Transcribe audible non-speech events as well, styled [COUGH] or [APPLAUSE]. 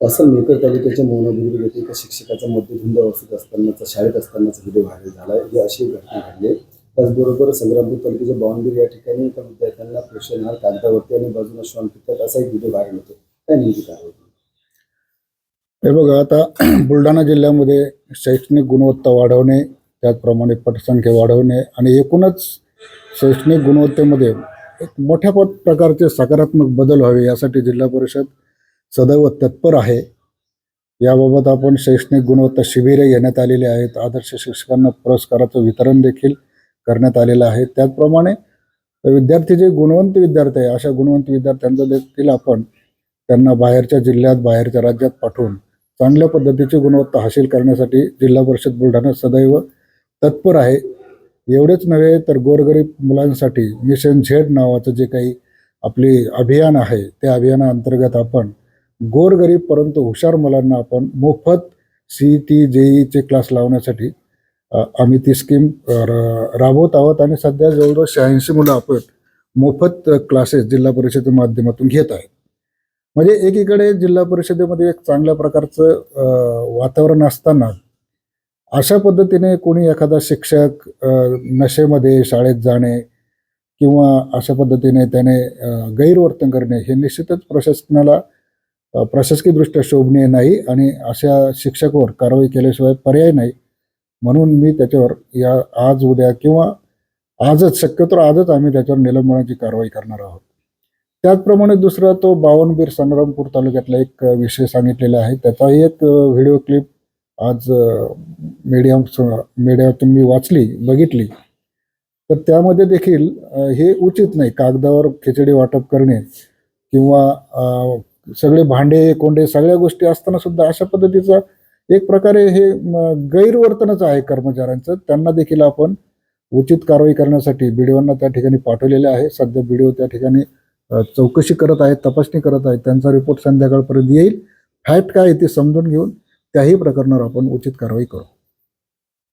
असं मेकर तालुक्याच्या मोहनाबुद्रुक येथे एका शिक्षकाचा मध्यधुंद अवस्थेत असतानाचा शाळेत असतानाचा व्हिडिओ व्हायरल झाला ही अशी घटना घडली. त्याचबरोबर संग्रामपूर तालुक्याच्या बावनगिरी या ठिकाणी एका विद्यार्थ्यांना पोषण कागदावरती आणि बाजूला श्वान पितात असा एक व्हिडिओ व्हायरल होतो. काय नेमकी कारवाई हे बघा आता [CLEARS THROAT] बुलढाणा जिल्ह्यामध्ये शैक्षणिक गुणवत्ता वाढवणे त्याचप्रमाणे पटसंख्या वाढवणे आणि एकूणच शैक्षणिक गुणवत्तेमध्ये एक मोठ्या पद प्रकारचे सकारात्मक बदल व्हावे यासाठी जिल्हा परिषद सदैव तत्पर आहे. याबाबत आपण शैक्षणिक गुणवत्ता शिबिरे घेण्यात आलेली आहेत. आदर्श शिक्षकांना पुरस्काराचं वितरण देखील करण्यात आलेलं आहे. त्याचप्रमाणे विद्यार्थी जे गुणवंत विद्यार्थी आहे अशा गुणवंत विद्यार्थ्यांचा देखील आपण त्यांना बाहेरच्या जिल्ह्यात बाहेरच्या राज्यात पाठवून चांगल्या पद्धतीची गुणवत्ता हासिल करण्यासाठी जिल्हा परिषद बुलढाणा सदैव तत्पर आहे. एवढेच नव्हे तर गोरगरीब मुलांसाठी मिशन झेड नावाचं जे काही आपले अभियान आहे त्या अभियानाअंतर्गत आपण गोरगरीब परंतु हुशार मुलांना आपण मोफत सी टी जेईचे क्लास लावण्यासाठी आम्ही ती स्कीम राबवत आहोत आणि सध्या जवळजवळ शहाऐंशी मुलं आपण मोफत क्लासेस जिल्हा परिषदेच्या माध्यमातून घेत आहे म्हणजे एकीकडे जिल्हा परिषदेमध्ये एक चांगल्या प्रकारचं वातावरण असताना अशा पद्धतीने कोणी एखादा शिक्षक नशेमध्ये शाळेत जाणे किंवा अशा पद्धतीने त्याने गैरवर्तन करणे हे निश्चितच प्रशासनाला प्रशासकीयदृष्ट्या शोभनीय नाही आणि अशा शिक्षकावर कारवाई केल्याशिवाय पर्याय नाही. म्हणून मी त्याच्यावर या आज उद्या किंवा आजच शक्यतो आजच आम्ही त्याच्यावर निलंबनाची कारवाई करणार आहोत. त्याचप्रमाणे दुसरा तो बावनबीर संग्रामपूर तालुक्यातला एक विषय सांगितलेला आहे. त्याचाही एक व्हिडिओ क्लिप आज मीडियम मीडिया मीडियातून मी वाचली बघितली. तर त्यामध्ये देखील हे उचित नाही कागदावर खिचडी वाटप करणे किंवा सगळे भांडे कोंडे सगळ्या गोष्टी असताना सुद्धा अशा पद्धतीचा एक प्रकारे हे गैरवर्तनच आहे कर्मचाऱ्यांचं. त्यांना देखील आपण उचित कारवाई करण्यासाठी बीडीओंना त्या ठिकाणी पाठवलेले आहे. सध्या बीडीओ त्या ठिकाणी चौकशी करत आहेत तपासणी करत आहेत त्यांचा रिपोर्ट संध्याकाळपर्यंत येईल. फॅक्ट काय आहे ते समजून घेऊन त्याही प्रकरणावर आपण उचित कारवाई करू.